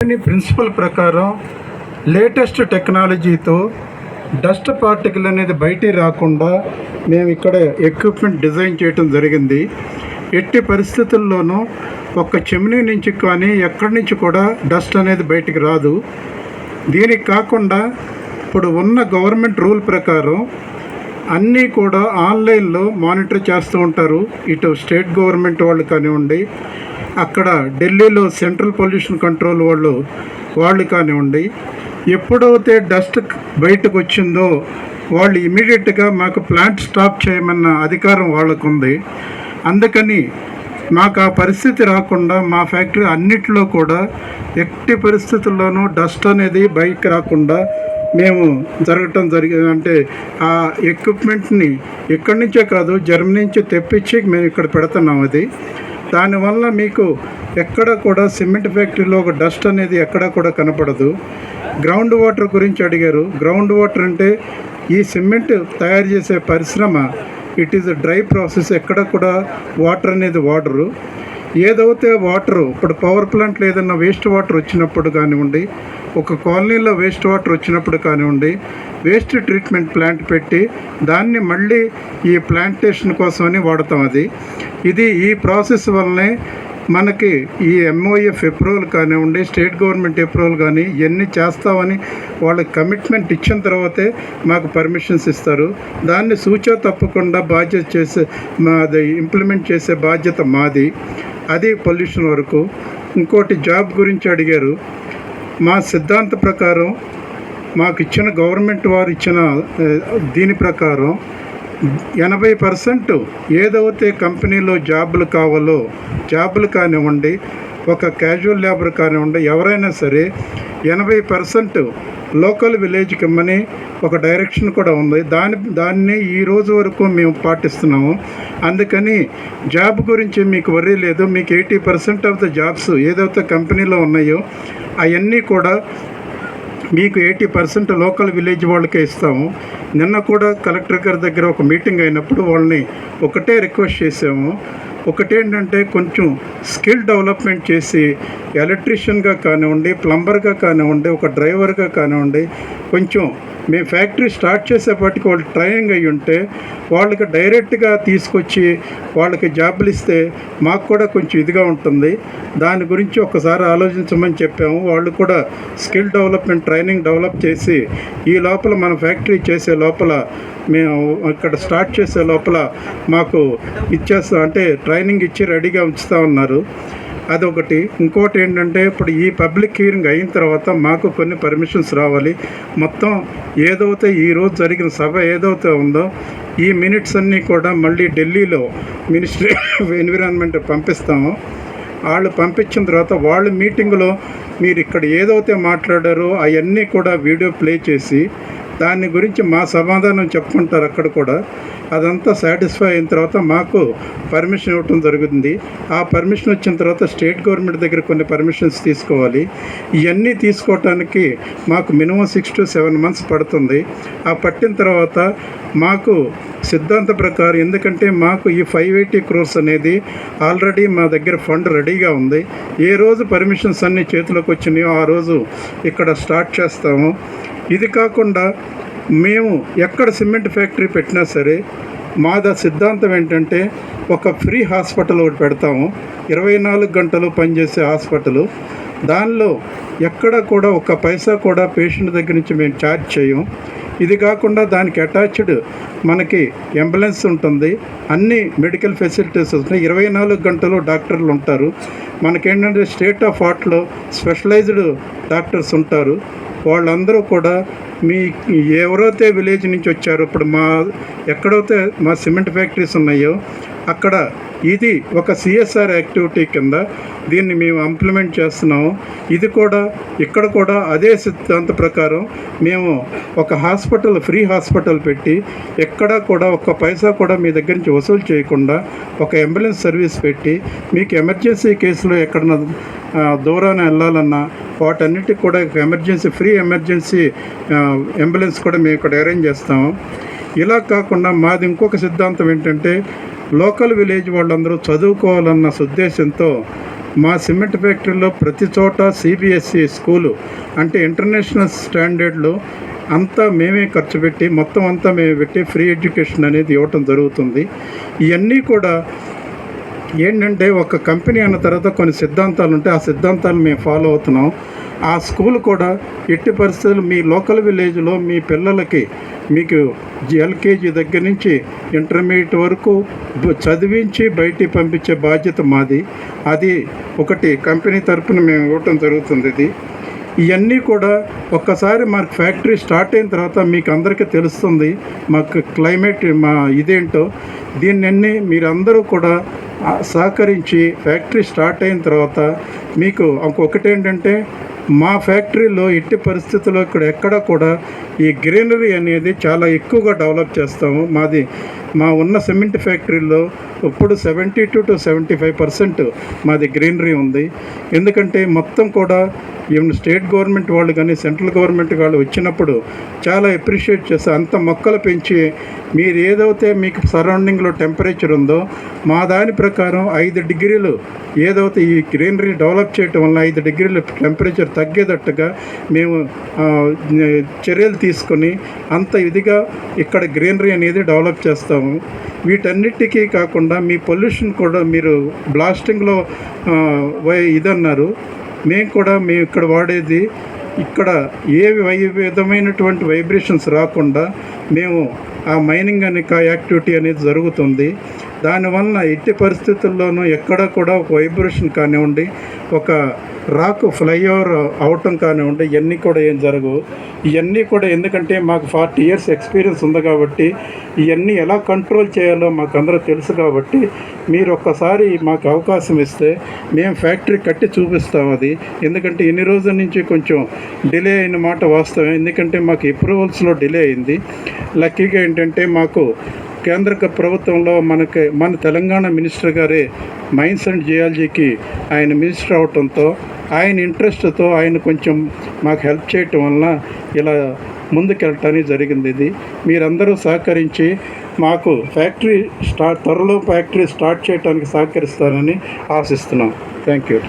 Company principle ప్రకారం latest టెక్నాలజీతో dust particle అనేది బయటికి రాకుండా మేము ఇక్కడ ఎక్విప్మెంట్ డిజైన్ చేయటం జరిగింది. ఎట్టి పరిస్థితుల్లోనూ ఒక చెమినీ నుంచి కానీ ఎక్కడి నుంచి కూడా డస్ట్ అనేది బయటికి రాదు. దీనికి కాకుండా ఇప్పుడు ఉన్న గవర్నమెంట్ రూల్ ప్రకారం అన్నీ కూడా ఆన్లైన్లో మానిటర్ చేస్తూ ఉంటారు. ఇటు స్టేట్ గవర్నమెంట్ వాళ్ళు కానివ్వండి అక్కడ ఢిల్లీలో సెంట్రల్ పొల్యూషన్ కంట్రోల్ వాళ్ళు వాళ్ళు కానివ్వండి ఎప్పుడైతే డస్ట్ బయటకు వచ్చిందో వాళ్ళు ఇమీడియట్గా మాకు ప్లాంట్ స్టాప్ చేయమన్న అధికారం వాళ్ళకుంది. అందుకని మాకు ఆ పరిస్థితి రాకుండా మా ఫ్యాక్టరీ అన్నిట్లో కూడా ఎట్టి పరిస్థితుల్లోనూ డస్ట్ అనేది బయటకు రాకుండా మేము జరగటం జరిగింది అంటే ఆ ఎక్విప్మెంట్ని ఎక్కడి నుంచే కాదు జర్మనీ నుంచి తెప్పించి మేము ఇక్కడ పెడుతున్నాం అది. దానివల్ల మీకు ఎక్కడ కూడా సిమెంట్ ఫ్యాక్టరీలో ఒక డస్ట్ అనేది ఎక్కడ కూడా కనపడదు. గ్రౌండ్ వాటర్ గురించి అడిగారు. గ్రౌండ్ వాటర్ అంటే ఈ సిమెంట్ తయారు చేసే పరిశ్రమ ఇట్ ఈస్ డ్రై ప్రాసెస్ ఎక్కడ కూడా వాటర్ అనేది వాడరు. ఏదైతే వాటరు ఇప్పుడు పవర్ ప్లాంట్లో ఏదైనా వేస్ట్ వాటర్ వచ్చినప్పుడు కానివ్వండి ఒక కాలనీలో వేస్ట్ వాటర్ వచ్చినప్పుడు కానివ్వండి వేస్ట్ ట్రీట్మెంట్ ప్లాంట్ పెట్టి దాన్ని మళ్ళీ ఈ ప్లాంటేషన్ కోసమని వాడతాం అది. ఇది ఈ ప్రాసెస్ వల్లనే మనకి ఈ ఎంఓఎఫ్ అప్రూవల్ కానివ్వండి స్టేట్ గవర్నమెంట్ అప్రూవల్ కానీ ఇవన్నీ చేస్తామని వాళ్ళకి కమిట్మెంట్ ఇచ్చిన తర్వాతే మాకు పర్మిషన్స్ ఇస్తారు. దాన్ని సూచో తప్పకుండా బాధ్యత చేసే మాది ఇంప్లిమెంట్ చేసే బాధ్యత మాది. అది పొల్యూషన్ వరకు. ఇంకోటి జాబ్ గురించి అడిగారు. మా సిద్ధాంత ప్రకారం మాకు ఇచ్చిన గవర్నమెంట్ వారు ఇచ్చిన దీని ప్రకారం ఎనభై పర్సెంట్ ఏదైతే కంపెనీలో జాబులు కావాలో జాబులు కానివ్వండి ఒక క్యాజువల్ లేబర్ కానివ్వండి ఎవరైనా సరే ఎనభై పర్సెంట్ లోకల్ విలేజ్కి ఇమ్మని ఒక డైరెక్షన్ కూడా ఉంది. దాని దాన్ని ఈ రోజు వరకు మేము పాటిస్తున్నాము. అందుకని జాబ్ గురించి మీకు వర్రీ లేదు. మీకు eighty percent of the jobs ఏదైతే కంపెనీలో ఉన్నాయో అవన్నీ కూడా మీకు ఎయిటీ పర్సెంట్ లోకల్ విలేజ్ వాళ్ళకే ఇస్తాము. నిన్న కూడా కలెక్టర్ గారి దగ్గర ఒక మీటింగ్ అయినప్పుడు వాళ్ళని ఒకటే రిక్వెస్ట్ చేసాము ఒకటేంటంటే కొంచెం స్కిల్ డెవలప్మెంట్ చేసి ఎలక్ట్రీషియన్గా కానివ్వండి ప్లంబర్గా కానివ్వండి ఒక డ్రైవర్గా కానివ్వండి కొంచెం మేము ఫ్యాక్టరీ స్టార్ట్ చేసేపాటికి వాళ్ళు ట్రైనింగ్ అయ్యి ఉంటే వాళ్ళకి డైరెక్ట్గా తీసుకొచ్చి వాళ్ళకి జాబులు ఇస్తే మాకు కూడా కొంచెం ఇదిగా ఉంటుంది. దాని గురించి ఒకసారి ఆలోచించమని చెప్పాము. వాళ్ళు కూడా స్కిల్ డెవలప్మెంట్ ట్రైనింగ్ డెవలప్ చేసి ఈ లోపల మన ఫ్యాక్టరీ చేసే లోపల మేము ఇక్కడ స్టార్ట్ చేసే లోపల మాకు ఇచ్చేస్తాం అంటే ట్రైనింగ్ ఇచ్చి రెడీగా ఉంచుతా ఉన్నారు. అదొకటి. ఇంకోటి ఏంటంటే ఇప్పుడు ఈ పబ్లిక్ హీరింగ్ అయిన తర్వాత మాకు కొన్ని పర్మిషన్స్ రావాలి. మొత్తం ఏదైతే ఈరోజు జరిగిన సభ ఏదైతే ఉందో ఈ మినిట్స్ అన్నీ కూడా మళ్ళీ ఢిల్లీలో మినిస్ట్రీ ఆఫ్ ఎన్విరాన్మెంట్ పంపిస్తాము. వాళ్ళు పంపించిన తర్వాత వాళ్ళ మీటింగ్లో మీరు ఇక్కడ ఏదైతే మాట్లాడారో అవన్నీ కూడా వీడియో ప్లే చేసి దాని గురించి మా సమాధానం చెప్పుకుంటారు అక్కడ కూడా. అదంతా సాటిస్ఫై అయిన తర్వాత మాకు పర్మిషన్ ఇవ్వటం జరుగుతుంది. ఆ పర్మిషన్ వచ్చిన తర్వాత స్టేట్ గవర్నమెంట్ దగ్గర కొన్ని పర్మిషన్స్ తీసుకోవాలి. ఇవన్నీ తీసుకోవటానికి మాకు minimum six to seven months పడుతుంది. ఆ పట్టిన తర్వాత మాకు సిద్ధాంత ప్రకారం ఎందుకంటే మాకు ఈ ఫైవ్ ఎయిటీ క్రోర్స్ అనేది ఆల్రెడీ మా దగ్గర ఫండ్ రెడీగా ఉంది. ఏ రోజు పర్మిషన్స్ అన్ని చేతిలోకి వచ్చినాయో ఆ రోజు ఇక్కడ స్టార్ట్ చేస్తాము. ఇది కాకుండా మేము ఎక్కడ సిమెంట్ ఫ్యాక్టరీ పెట్టినా సరే మాద సిద్ధాంతం ఏంటంటే ఒక ఫ్రీ హాస్పిటల్ ఒకటి పెడతాము. ఇరవై నాలుగు గంటలు పనిచేసే హాస్పిటల్. దానిలో ఎక్కడ కూడా ఒక పైసా కూడా పేషెంట్ దగ్గర నుంచి మేము ఛార్జ్ చేయం ఇది కాకుండా దానికి అటాచ్డ్ మనకి అంబులెన్స్ ఉంటుంది. అన్ని మెడికల్ ఫెసిలిటీస్ వస్తున్నాయి. ఇరవై నాలుగు గంటలు డాక్టర్లు ఉంటారు. మనకేంటంటే స్టేట్ ఆఫ్ ఆర్ట్లో స్పెషలైజ్డ్ డాక్టర్స్ ఉంటారు. వాళ్ళందరూ కూడా మీ ఎవరైతే విలేజ్ నుంచి వచ్చారో ఇప్పుడు మా ఎక్కడైతే మా సిమెంట్ ఫ్యాక్టరీస్ ఉన్నాయో అక్కడ ఇది ఒక సిఎస్ఆర్ యాక్టివిటీ కింద దీన్ని మేము ఇంప్లిమెంట్ చేస్తున్నాము. ఇది కూడా ఇక్కడ కూడా అదే సిద్ధాంత ప్రకారం మేము ఒక హాస్పిటల్ ఫ్రీ హాస్పిటల్ పెట్టి ఎక్కడా కూడా ఒక్క పైసా కూడా మీ దగ్గర నుంచి వసూలు చేయకుండా ఒక అంబులెన్స్ సర్వీస్ పెట్టి మీకు ఎమర్జెన్సీ కేసులో ఎక్కడన్నా దూరాన వెళ్ళాలన్నా వాటన్నిటికి కూడా ఎమర్జెన్సీ ఫ్రీ ఎమర్జెన్సీ అంబులెన్స్ కూడా మేము ఇక్కడ అరేంజ్ చేస్తాము. ఇలా కాకుండా మాది ఇంకొక సిద్ధాంతం ఏంటంటే లోకల్ విలేజ్ వాళ్ళందరూ చదువుకోవాలన్న ఉద్దేశంతో మా సిమెంట్ ఫ్యాక్టరీలో ప్రతి చోట సిబిఎస్ఈ స్కూలు అంటే ఇంటర్నేషనల్ స్టాండర్డ్లో అంతా మేమే ఖర్చు పెట్టి మొత్తం అంతా మేమే పెట్టి ఫ్రీ ఎడ్యుకేషన్ అనేది ఇవ్వటం జరుగుతుంది. ఇవన్నీ కూడా ఏంటంటే ఒక కంపెనీ అన్న తర్వాత కొన్ని సిద్ధాంతాలు ఉంటాయి ఆ సిద్ధాంతాలు మేము ఫాలో అవుతున్నాం. ఆ స్కూల్ కూడా ఎట్టి పరిస్థితులు మీ లోకల్ విలేజ్లో మీ పిల్లలకి మీకు ఎల్కేజీ దగ్గర నుంచి ఇంటర్మీడియట్ వరకు చదివించి బయటికి పంపించే బాధ్యత మాది. అది ఒకటి కంపెనీ తరపున మేము ఇవ్వటం జరుగుతుంది ఇది. ఇవన్నీ కూడా ఒక్కసారి మాకు ఫ్యాక్టరీ స్టార్ట్ అయిన తర్వాత మీకు అందరికీ తెలుస్తుంది మాకు క్లైమేట్ మా ఇదేంటో. దీన్ని మీరందరూ కూడా సహకరించి ఫ్యాక్టరీ స్టార్ట్ అయిన తర్వాత మీకు ఇంకొకటి ఏంటంటే మా ఫ్యాక్టరీలో ఎట్టి పరిస్థితుల్లో ఇక్కడ ఎక్కడ కూడా ఈ గ్రీనరీ అనేది చాలా ఎక్కువగా డెవలప్ చేస్తాము. మాది మా ఉన్న సిమెంట్ ఫ్యాక్టరీలో ఇప్పుడు seventy two to seventy five percent మాది గ్రీనరీ ఉంది. ఎందుకంటే మొత్తం కూడా ఈవెన్ స్టేట్ గవర్నమెంట్ వాళ్ళు కానీ సెంట్రల్ గవర్నమెంట్ వాళ్ళు వచ్చినప్పుడు చాలా అప్రిషియేట్ చేస్తారు అంత మొక్కలు పెంచి మీరు ఏదైతే మీకు సరౌండింగ్లో టెంపరేచర్ ఉందో మా దాని ప్రకారం ఐదు డిగ్రీలు ఏదైతే ఈ గ్రీనరీ డెవలప్ చేయటం వల్ల ఐదు డిగ్రీలు టెంపరేచర్ తగ్గేటట్టుగా మేము చర్యలు తీసుకొని అంత ఇదిగా ఇక్కడ గ్రీనరీ అనేది డెవలప్ చేస్తాము. వీటన్నిటికీ కాకుండా మీ పొల్యూషన్ కూడా మీరు బ్లాస్టింగ్లో ఇదన్నారు. మేము కూడా మేము ఇక్కడ వాడేది ఇక్కడ ఏ విధమైనటువంటి వైబ్రేషన్స్ రాకుండా మేము ఆ మైనింగ్ అనే కా- యాక్టివిటీ అనేది జరుగుతుంది. దానివల్ల ఎట్టి పరిస్థితుల్లోనూ ఎక్కడ కూడా ఒక వైబ్రేషన్ కానివ్వండి ఒక రాక్ ఫ్లైఓవర్ అవటం కానివ్వండి ఇవన్నీ కూడా ఏం జరగవు ఇవన్నీ కూడా ఎందుకంటే మాకు ఫార్టీ ఇయర్స్ ఎక్స్పీరియన్స్ ఉంది కాబట్టి ఇవన్నీ ఎలా కంట్రోల్ చేయాలో మాకు అందరూ తెలుసు కాబట్టి మీరు ఒక్కసారి మాకు అవకాశం ఇస్తే మేము ఫ్యాక్టరీ కట్టి చూపిస్తాం అది. ఎందుకంటే ఇన్ని రోజుల నుంచి కొంచెం డిలే అయిన మాట వాస్తవం. ఎందుకంటే మాకు అప్రూవల్స్లో డిలే అయింది. లక్కీగా ఏంటంటే మాకు కేంద్ర ప్రభుత్వంలో మనకి మన తెలంగాణ మినిస్టర్ గారే మైన్స్ అండ్ జియాలజీకి ఆయన మినిస్టర్ అవటంతో ఆయన ఇంట్రెస్ట్తో ఆయన కొంచెం మాకు హెల్ప్ చేయటం వలన ఇలా ముందుకెళ్ళటానికి జరిగింది ఇది. మీరందరూ సహకరించి మాకు ఫ్యాక్టరీ స్టార్ట్ త్వరలో ఫ్యాక్టరీ స్టార్ట్ చేయడానికి సహకరిస్తారని ఆశిస్తున్నాం. Thank you.